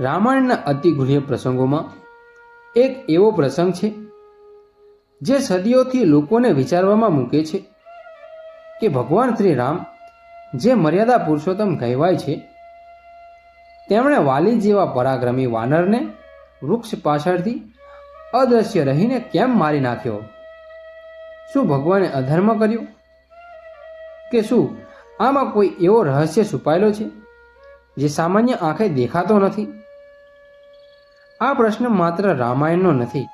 રામાયણના અતિગુહ્ય પ્રસંગોમાં એક એવો પ્રસંગ છે જે સદીઓથી લોકોને વિચારવામાં મૂકે છે કે ભગવાન શ્રી રામ જે મર્યાદા પુરુષોત્તમ કહેવાય છે, તેમણે વાલી જેવા પરાક્રમી વાનરને વૃક્ષ પાછળથી અદૃશ્ય રહીને કેમ મારી નાખ્યો? શું ભગવાને અધર્મ કર્યો? કે શું આમાં કોઈ એવો રહસ્ય છુપાયેલો છે જે સામાન્ય આંખે દેખાતો નથી? આ પ્રશ્ન માત્ર રામાયણનો નથી.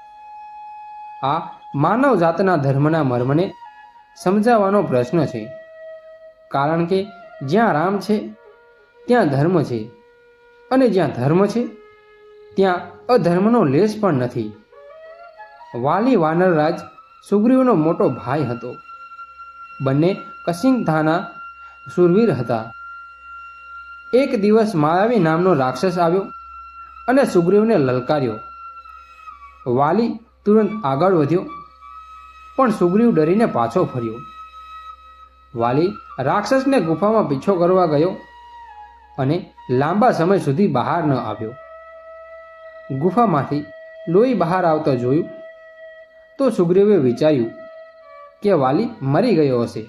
આ માનવ જાતના ધર્મના મર્મને સમજાવવાનો પ્રશ્ન છે. કારણ કે જ્યાં રામ છે, ત્યાં ધર્મ છે. અને જ્યાં ધર્મ છે, ત્યાં અધર્મનો લેશ પણ નથી. વાલી વાનરરાજ સુગ્રીવનો મોટો ભાઈ હતો. બંને કસિંગધાના સુરવીર હતા. એક દિવસ માયાવી નામનો રાક્ષસ આવ્યો. અને સુગ્રીવને લલકાર્યો. વાલી તુરંત આગળ વધ્યો, પણ સુગ્રીવ ડરીને પાછો ફર્યો. વાલી રાક્ષસને ગુફામાં પીછો કરવા ગયો અને લાંબા સમય સુધી બહાર ન આવ્યો. ગુફામાંથી લોહી બહાર આવતા જોયું તો સુગ્રીવે વિચાર્યું કે વાલી મરી ગયો હશે.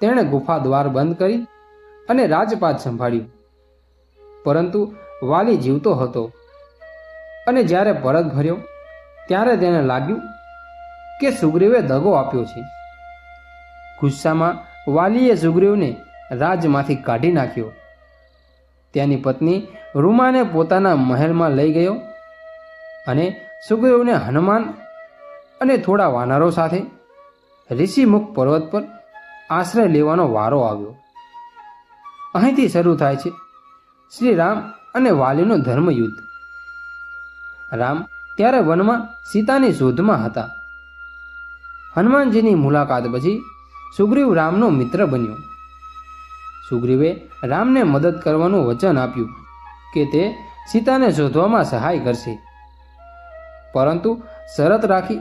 તેણે ગુફા દ્વાર બંધ કરી અને રાજપાટ સંભાળ્યું. પરંતુ વાલી જીવતો હતો. અને જ્યારે પરત ભર્યો, ત્યારે તેને લાગ્યું કે સુગ્રીવે દગો આપ્યો છે. ગુસ્સામાં વાલીએ સુગ્રીવને રાજમાંથી કાઢી નાખ્યો. તેની પત્ની રૂમાને પોતાના મહેલમાં લઈ ગયો અને સુગ્રીવને હનુમાન અને થોડા વાનરો સાથે ઋષિમુખ પર્વત પર આશ્રય લેવાનો વારો આવ્યો. અહીંથી શરૂ થાય છે. શ્રી રામ અને વાલીનો ધર્મયુદ્ધ. રામ ત્યારે વનમાં સીતાની શોધમાં હતા. હનુમાનજીની મુલાકાત પછી સુગ્રીવ રામનો મિત્ર બન્યો. સુગ્રીવે રામને મદદ કરવાનું વચન આપ્યું કે તે સીતાને શોધવામાં સહાય કરશે. પરંતુ શરત રાખી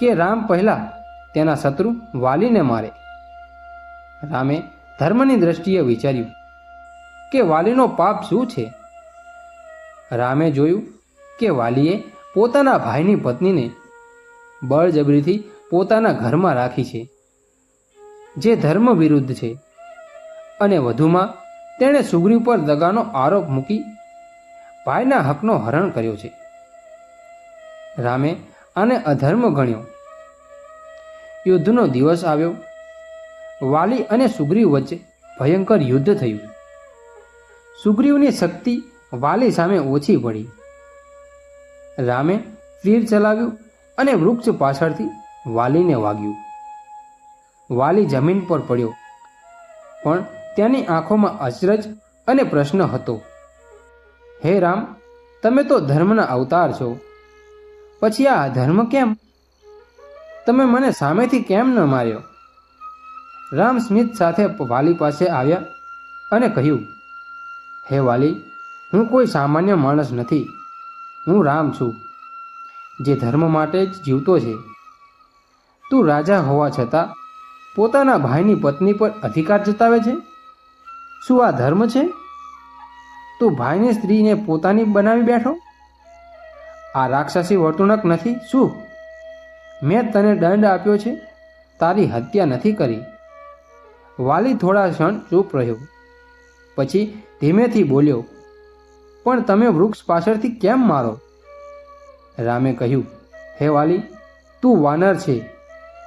કે રામ પહેલાં તેના શત્રુ વાલીને મારે. રામે ધર્મની દ્રષ્ટિએ વિચાર્યું કે વાલીનો પાપ શું છે? રામે જોયું કે વાલીએ પોતાના ભાઈની પત્નીને બળજબરીથી પોતાના ઘરમાં રાખી છે, જે ધર્મ વિરુદ્ધ છે. અને વધુમાં તેણે સુગ્રીવ પર દગાનો આરોપ મૂકી ભાઈના હકનો હરણ કર્યો છે. રામે આને અધર્મ ગણ્યો. યુદ્ધનો દિવસ આવ્યો. વાલી અને સુગ્રીવ વચ્ચે ભયંકર યુદ્ધ થયું. સુગ્રીવની શક્તિ વાલી સામે ઓછી પડી. રામે તીર ચલાવ્યું અને વૃક્ષ પાછળથી વાલીને વાગ્યું. વાલી જમીન પર પડ્યો. પણ તેની આંખોમાં અચરજ અને પ્રશ્ન હતો. હે રામ, તમે તો ધર્મના અવતાર છો. પછી આ ધર્મ કેમ? તમે મને સામેથી કેમ ન માર્યો? રામ સ્મિત સાથે વાલી પાસે આવ્યા અને કહ્યું, હે વાલી હું કોઈ સામાન્ય માણસ નથી. હું રામ છું, જે ધર્મ માટે જ જીવતો છે. તું રાજા હોવા છતાં પોતાના ભાઈની પત્ની પર અધિકાર જતાવે છે? શું આ ધર્મ છે? તું ભાઈની સ્ત્રીને પોતાની બનાવી બેઠો? આ રાક્ષસી વર્તુણક નથી, શું? મેં તને દંડ આપ્યો છે, તારી હત્યા નથી કરી. વાલી થોડા ક્ષણ ચૂપ રહ્યો. પછી ધીમેથી બોલ્યો પણ તમે વૃક્ષ પાછળથી કેમ મારો? રામે કહ્યું, હે વાલી, તું વાનર છે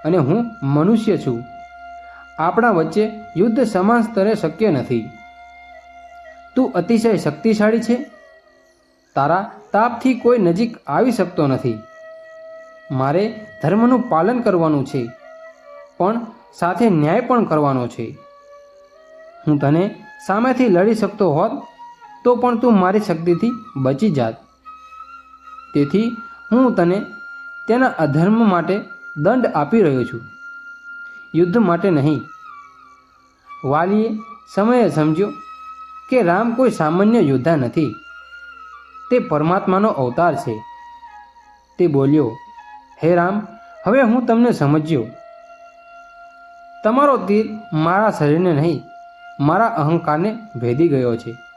અને હું મનુષ્ય છું. આપણા વચ્ચે યુદ્ધ સમાન સ્તરે શક્ય નથી. તું અતિશય શક્તિશાળી છે. તારા તાપથી કોઈ નજીક આવી શકતો નથી. મારે ધર્મનું પાલન કરવાનું છે, પણ સાથે ન્યાય પણ કરવાનો છે. હું તને સામેથી લડી શકતો હોત તો પણ તું મારી શક્તિથી બચી જાત. તેથી હું તને તેના અધર્મ માટે દંડ આપી રહ્યો છું. યુદ્ધ માટે નહીં. વાલીએ સમયે સમજ્યો કે રામ કોઈ સામાન્ય યોદ્ધા નથી. તે પરમાત્માનો અવતાર છે. તે બોલ્યો, હે રામ, હવે હું તમને સમજ્યો. તમારો તીર મારા શરીરને નહીં, મારા અહંકારને ભેદી ગયો છે.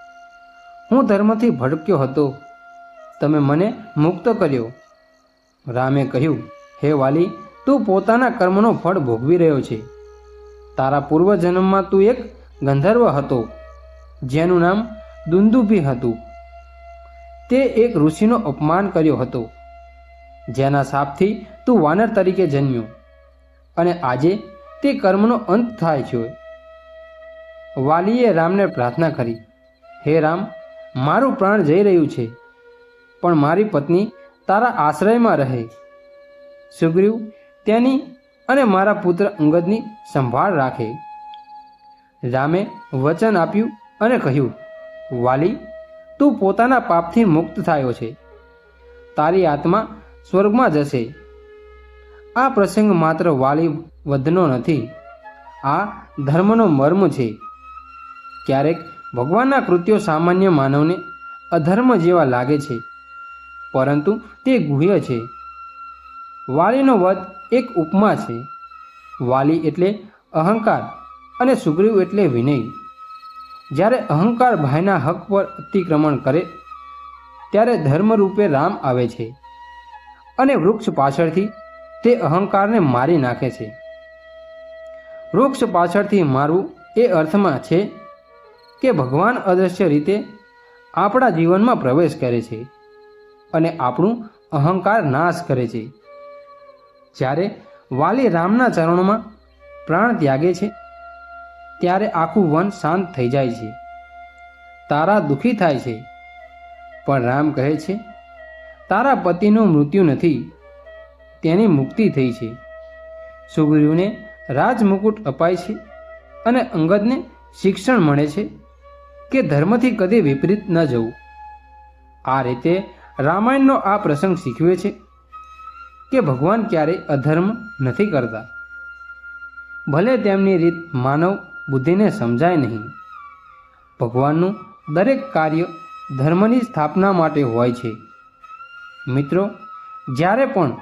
હું ધર્મથી ભડક્યો હતો. તમે મને મુક્ત કર્યો. રામે કહ્યું, હે વાલી, તું પોતાના કર્મનો ફળ ભોગવી રહ્યો છે. તારા પૂર્વજન્મમાં તું એક ગંધર્વ હતો, જેનું નામ દુંદુભી હતું. તે એક ઋષિનો અપમાન કર્યો હતો. જેના શાપથી તું વાનર તરીકે જન્મ્યો. અને આજે તે કર્મનો અંત થાય છે. વાલીએ રામને પ્રાર્થના કરી, હે રામ મારું પ્રાણ જઈ રહ્યું છે, પણ મારી પત્ની તારા આશ્રયમાં રહે. સુગ્રીવ તેની અને મારા પુત્ર અંગદની સંભાળ રાખે. રામે વચન આપ્યું અને કહ્યું, વાલી, તું પોતાના પાપથી મુક્ત થયો છે. તારી આત્મા સ્વર્ગમાં જશે. આ પ્રસંગ માત્ર વાલી વધનો નથી, આ ધર્મનો મર્મ છે. ક્યારેક ભગવાનના કૃત્યો સામાન્ય માનવને અધર્મ જેવા લાગે છે, પરંતુ તે ગુહ્ય છે. વાલીનો વધ એક ઉપમા છે. વાલી એટલે અહંકાર અને સુગ્રીવ એટલે વિનય. જ્યારે અહંકાર ભાઈના હક પર અતિક્રમણ કરે, ત્યારે ધર્મરૂપે રામ આવે છે અને વૃક્ષ પાછળથી તે અહંકારને મારી નાખે છે. વૃક્ષ પાછળથી મારવું એ અર્થમાં છે કે ભગવાન અદૃશ્ય રીતે આપણા જીવનમાં પ્રવેશ કરે છે અને આપણું અહંકાર નાશ કરે છે. જ્યારે વાલી રામના ચરણોમાં પ્રાણ ત્યાગે છે, ત્યારે આખું વન શાંત થઈ જાય છે. તારા દુઃખી થાય છે. પણ રામ કહે છે, તારા પતિનું મૃત્યુ નથી, તેની મુક્તિ થઈ છે. સુગ્રીવને રાજમુકુટ અપાય છે અને અંગદને શિક્ષણ મળે છે. કે ધર્મથી કદી વિપરીત ન જવું. આ રીતે રામાયણનો આ પ્રસંગ શીખવે છે કે ભગવાન ક્યારેય અધર્મ નથી કરતા. ભલે તેમની રીત માનવ બુદ્ધિને સમજાય નહીં, ભગવાનનું દરેક કાર્ય ધર્મની સ્થાપના માટે હોય છે. મિત્રો, જ્યારે પણ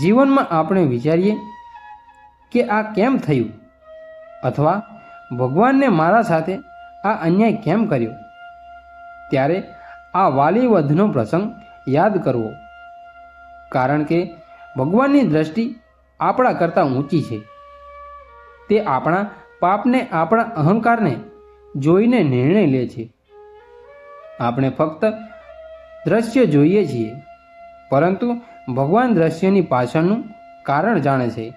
જીવનમાં આપણે વિચારીએ કે આ કેમ થયું, અથવા ભગવાનને મારા સાથે આ અન્યાય કેમ કર્યો? ત્યારે આ વાલી વધનો પ્રસંગ યાદ કરવો. કારણ કે ભગવાનની દ્રષ્ટિ આપણા કરતાં ઊંચી છે. તે આપણા પાપને આપણા અહંકારને જોઈને નિર્ણય લે છે. આપણે ફક્ત દ્રશ્ય જોઈએ છીએ, પરંતુ ભગવાન દ્રશ્યની પાછળનું કારણ જાણે છે.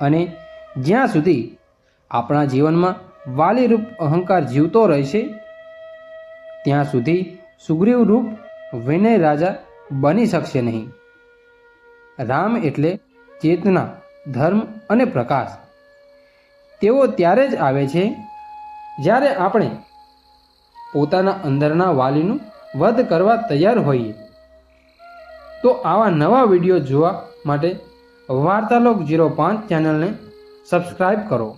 અને જ્યાં સુધી આપણા જીવનમાં વાલીરૂપ અહંકાર જીવતો રહેશે ત્યાં સુધી સુગ્રીવ રૂપ વિનય રાજા બની શકશે નહીં. રામ એટલે ચેતના, ધર્મ અને પ્રકાશ. તેઓ ત્યારે જ આવે છે જ્યારે આપણે પોતાના અંદરના વાલીનું વધ કરવા તૈયાર હોઈએ. તો આવા નવા વીડિયો જોવા માટે વાર્તાલોક જીરો પાંચ ચેનલને સબસ્ક્રાઈબ કરો.